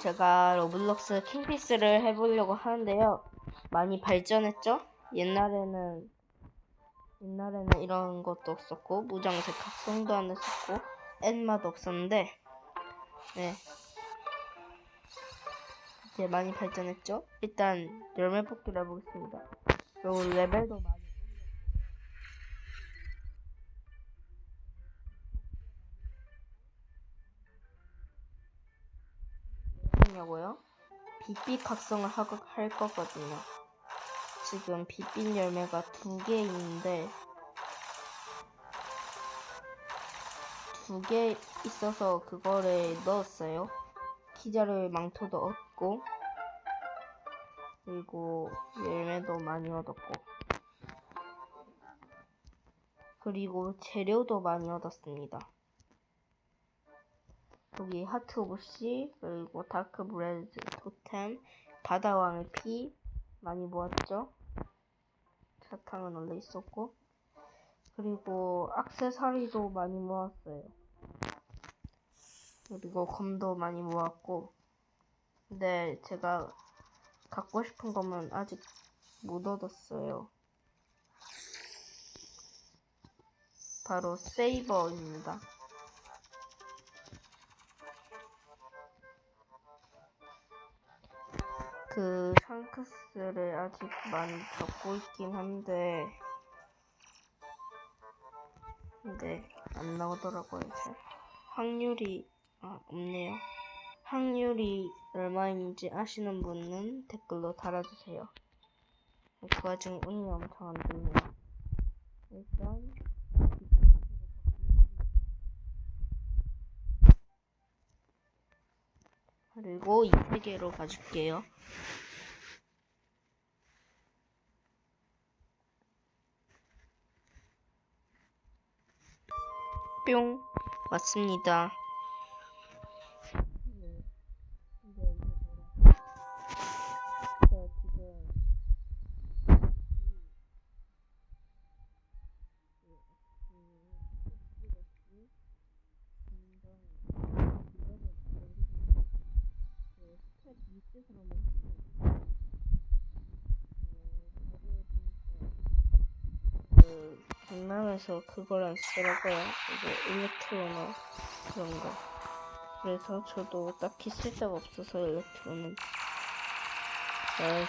제가 로블록스 킹피스를 해보려고 하는데요. 많이 발전했죠? 옛날에는 옛날에는 이런 것도 없었고 무장색 각성도 안 했었고 엔마도 없었는데 네 이제 많이 발전했죠? 일단 열매 뽑기를 해보겠습니다. 그리고 레벨도 많이 하냐고요? 빛빛 각성을 하, 할 거거든요. 지금 빛빛 열매가 두 개 있는데 두 개 있어서 그거를 넣었어요. 기자를 망토도 얻고 그리고 열매도 많이 얻었고 그리고 재료도 많이 얻었습니다. 여기 하트 오브 씨 그리고 다크 브레드 토템 바다왕의 피 많이 모았죠? 사탕은 원래 있었고. 그리고 악세사리도 많이 모았어요. 그리고 검도 많이 모았고. 근데 제가 갖고 싶은 거면 아직 못 얻었어요. 바로 세이버입니다 그 샹크스를 아직 많이 잡고 있긴 한데 근데 안 나오더라고요 잘 확률이 아 없네요. 확률이 얼마인지 아시는 분은 댓글로 달아주세요. 그 와중에 운이 엄청 안 좋네요. 일단 그리고 이 세 개로 가줄게요. 뿅 맞습니다. 그 강남에서 그걸 안 쓰더라고요. 이제 일렉트로나 그런 거. 그래서 저도 딱히 쓸 데가 없어서 일렉트로는 그래서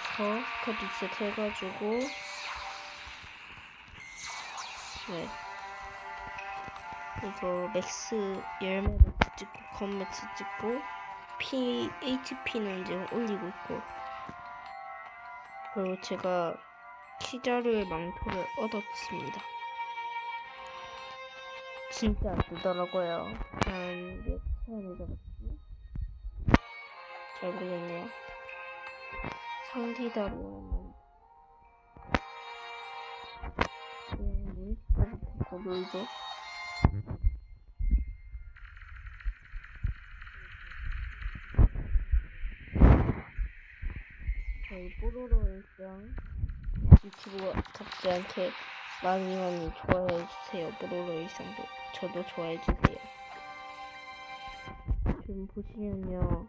스타디스 해가지고 네 이거 맥스 열매를 찍고 건맥스 찍고 P HP는 이제 올리고 있고 그리고 제가 키자르의 망토를 얻었습니다. 진짜 안 뜨더라고요. 한몇 차례 잡았지? 잘 모르겠네요. 상디다로는 네, 몬스터부터 거돌죠. 저희 뽀로로 일장 유튜브 적지 않게 많이 많이 좋아해 주세요. 뽀로로 일상도 저도 좋아해 주세요. 지금 보시면요.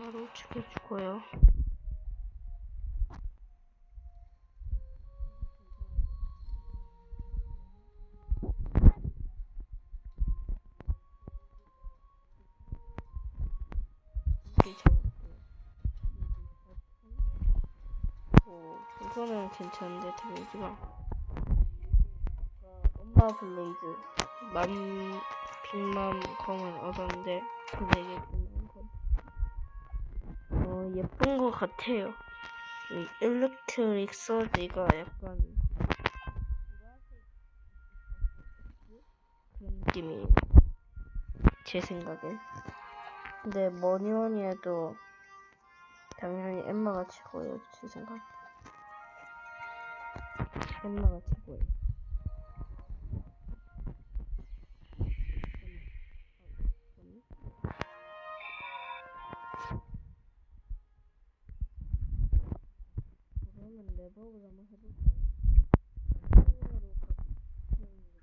하나로 우측에 죽어요. 어, 이거는 괜찮은데 데미지가. 엄마 블레이드. 맘 빅맘 검을 얻었는데 근데 이게 어 예쁜 것 같아요. 이 일렉트릭 서지가 약간 그런 느낌이에요 제 생각엔. 근데 뭐니 뭐니 해도 당연히 엠마가 최고예요 제 생각 엠마가 최고예요 그러면 레버를 한번 해볼까요? 손으로 같이 해보는 거.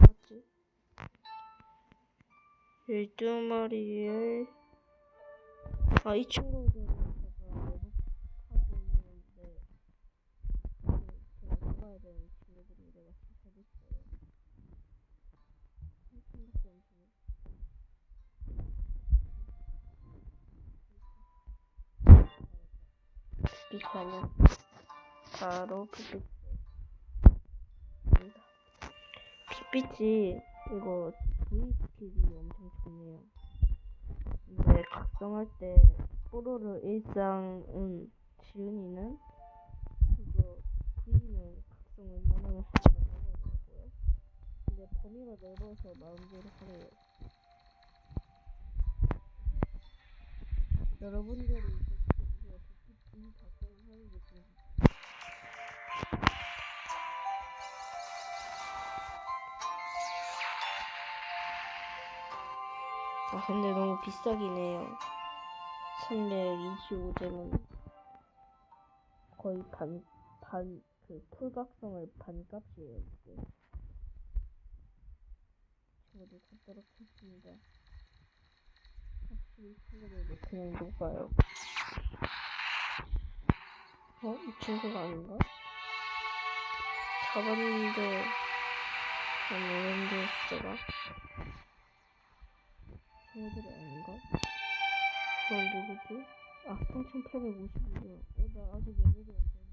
맞지? 12마리에 아, 이 친구들은 제가 외국하고 있는데 되는 친구들인데 마침 잡았어요. 한 팀밖에 안 주네. 이거는 바로 핏빛. 핏빛이 이거 V 스킬이 엄청 좋네요. 근데 각성할 때 뽀로로 일상은 지은이는 그거 V는 각성 웬만하면 하지 말라고 하더라고요. 근데 범위가 넓어서 마음대로 하래요. 여러분들이 그거 V 각성을 하는 게 좀. 아 근데 너무 비싸긴 해요. 325점은 거의 반, 반, 그 풀각성을 반값이에요, 이게. 친구들 갖도록 했습니다. 확실히 친구들도 그냥 녹아요. 어? 이 친구가 아닌가? 잡았는데, 아니, 왠데 숫자가? 친구들이 아닌가? 그건 누구지? 아, 3852요. 어, 나 아직 레벨이 안 되는데.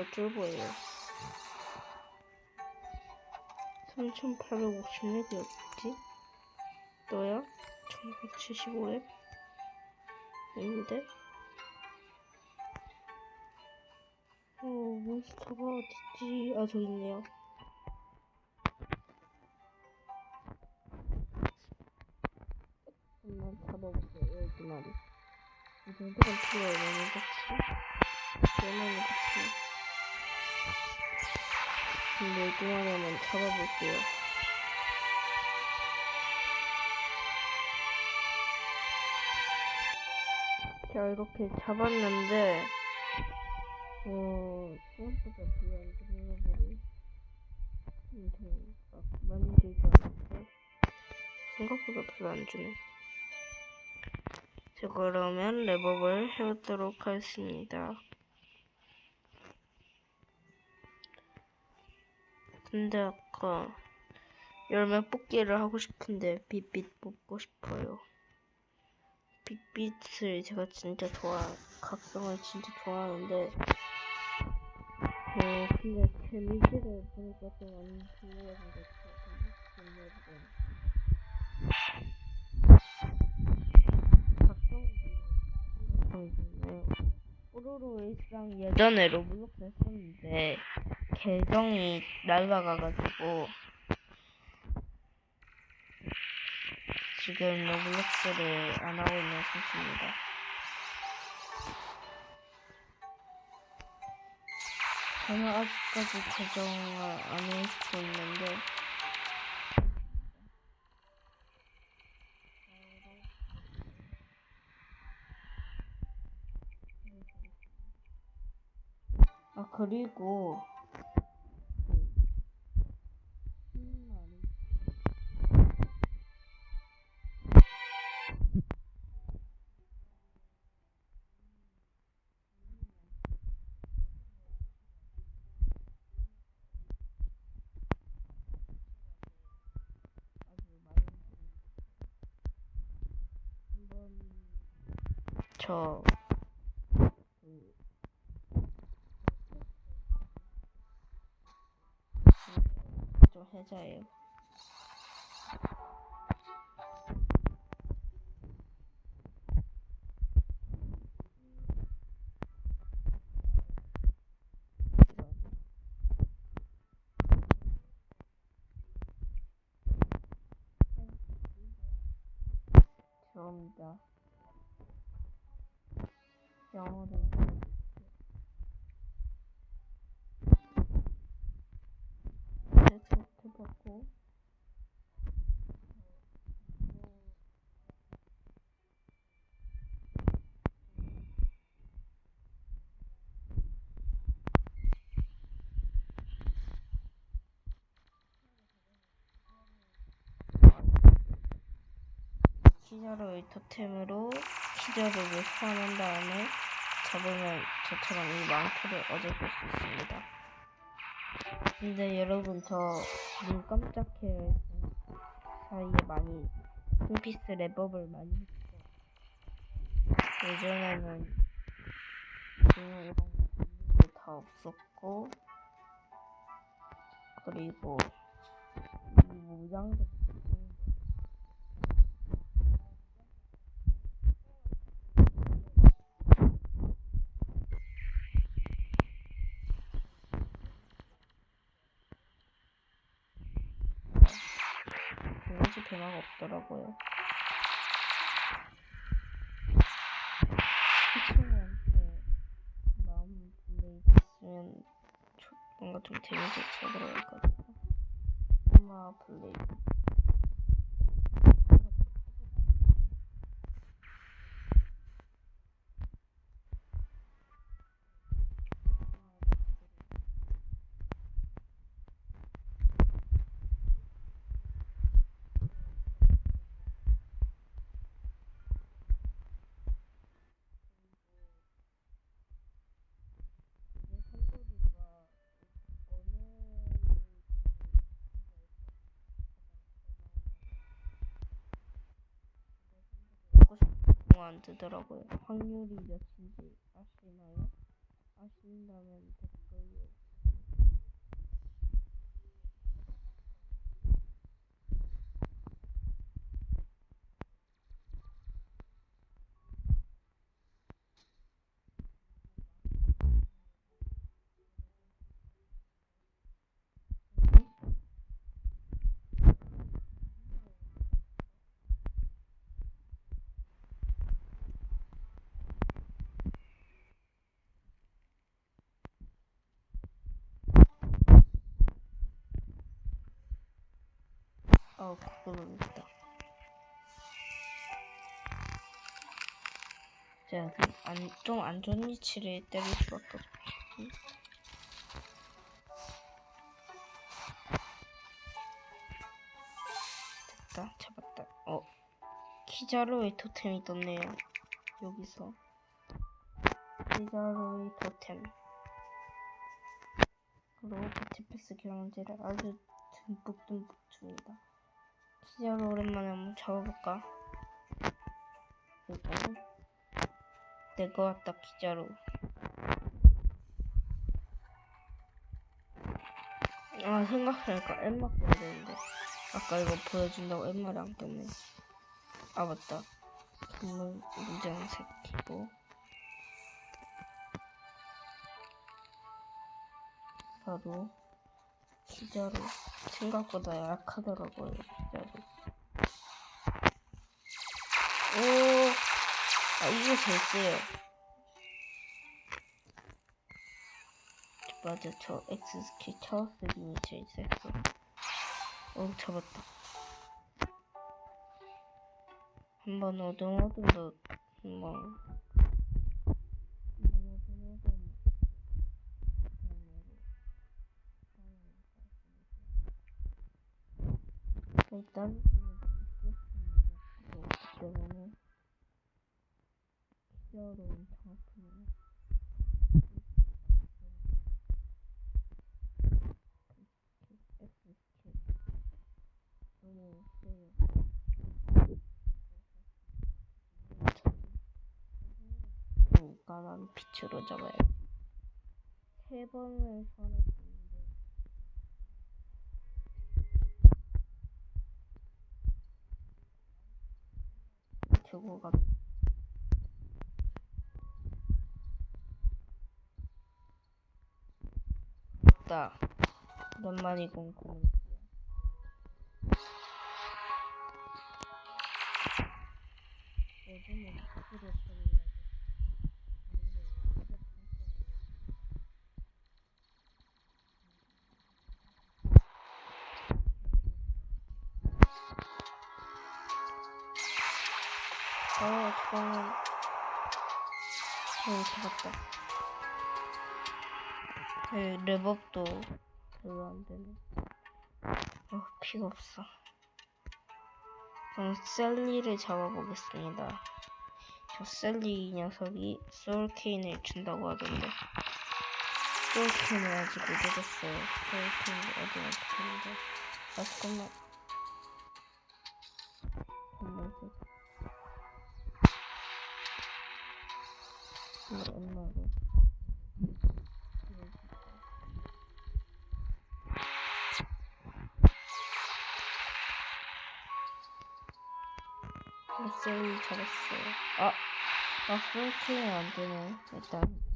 저 쫄보예요. 3850렙이었지? 너야? 1975렙? 아닌데? 어, 몬스터가 어딨지? 아, 저기 있네요. 한번 잡아볼게요, 여기 마리. 이 정도가 필요해요, 너무 같이. 너무 같이. 근데 이 동안에만 잡아볼게요. 자, 이렇게 잡았는데, 어, 생각보다 별로 안 들어버리. 엄청 막 들지 않았어. 생각보다 별로 안 주네. 자, 그러면 랩업을 해보도록 하겠습니다. 근데 아까 열매 뽑기를 하고 싶은데 빛빛 뽑고 싶어요. 빛빛을 제가 진짜 좋아, 각성을 진짜 좋아하는데, 어, 근데 데미지를 보니까 좀안 좋아하는 것 같아요. 각성이 좋네요. 뽀로로 일상 예전에 로블록스 했었는데, 계정이 날라가가지고, 지금 로블록스를 안 하고 있는 상태입니다. 저는 아직까지 계정을 안 해주고 있는데 아 그리고 저좀 해자예요. 죄송합니다. 영어를 네, 저렇게 받고. 키자로의 토템으로 키자를 소환한 다음에 잡으면 저처럼 이 망토를 얻어볼 수 있습니다. 근데 여러분 저 눈 깜짝해 사이에 많이 홈피스 랩업을 많이 했어요. 예전에는 이런 거다 없었고 그리고 이 모양도 도무지 변화가 없더라고요. 피치한테 마음 블레이드 있으면 조- 뭔가 좀 데미지 잘 들어갈거든요. 엄마 블레이드. 싶은 안 뜨더라고요. 확률이 몇인지 아시나요? 아신다면 댓글로 어 그걸로 있다. 제가 그안좀 안 좋은 위치를 때릴 수밖에 없지. 됐다 잡았다. 어 키자로의 토템이 떴네요. 여기서 키자로의 토템. 그리고 버티패스 경험치를 아주 듬뿍듬뿍 줍니다. 키자로 오랜만에 한번 잡아볼까? 이거는 내가 왔다 키자로. 아 생각하니까 엠마 꺼야 되는데 아까 이거 보여준다고 엠마를 안 꼈네. 아 맞다. 금문 무장색 키고 바로 기자로 생각보다 약하더라고요 기자로. 오, 아 제일 세요. 맞아 저 X 스킬 차우스님이 제일 셌어 어 잡았다. 한번 어둠어둠도 한번 어둠어둠 일단 그렇기 때문에 기어로 엄청 아프네요. X 스킬 너무 세요. 빛으로 잡아야 세 번을 선을 두고 가 없다. 오랜만이 공공 요즘은 스스 어, 잠깐만. 어, 잡았다. 그, 랩업도 별로 안 되네. 어, 피가 없어. 그럼 셀리를 잡아보겠습니다. 저 셀리 이 녀석이 소울케인을 준다고 하던데. 소울케인을 아직 못 얻었어요. 소울케인을 얻으면 어떡하는데. 아, 잠깐만. 잠깐만. 셀리 잡았어요. 아, 아, 소울케인 안 되네. 일단.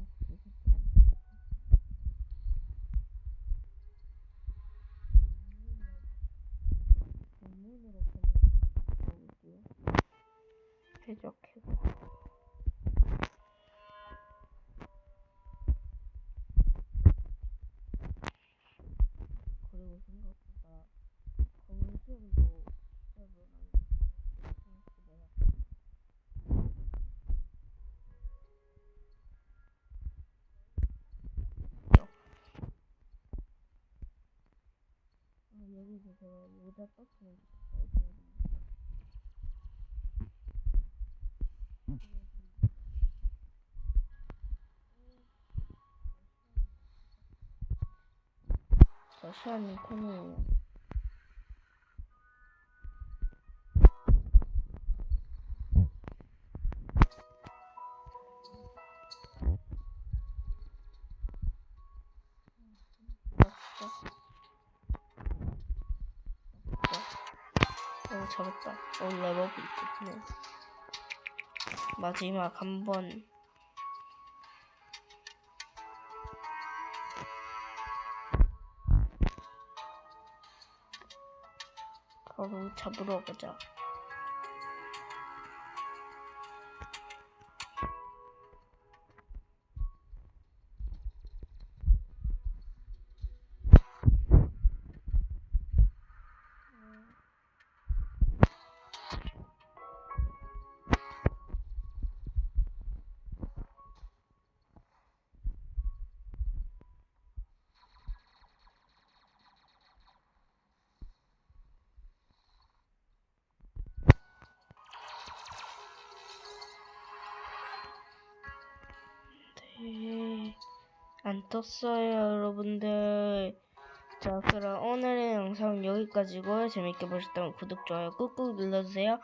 여기서 제 어, 잡았다. 어, 랩업이 있겠네. 마지막 한 번. 바로 잡으러 가자. 네. 안 떴어요, 여러분들. 자, 그럼 오늘의 영상은 여기까지고요. 재밌게 보셨다면 구독, 좋아요 꾹꾹 눌러주세요. 현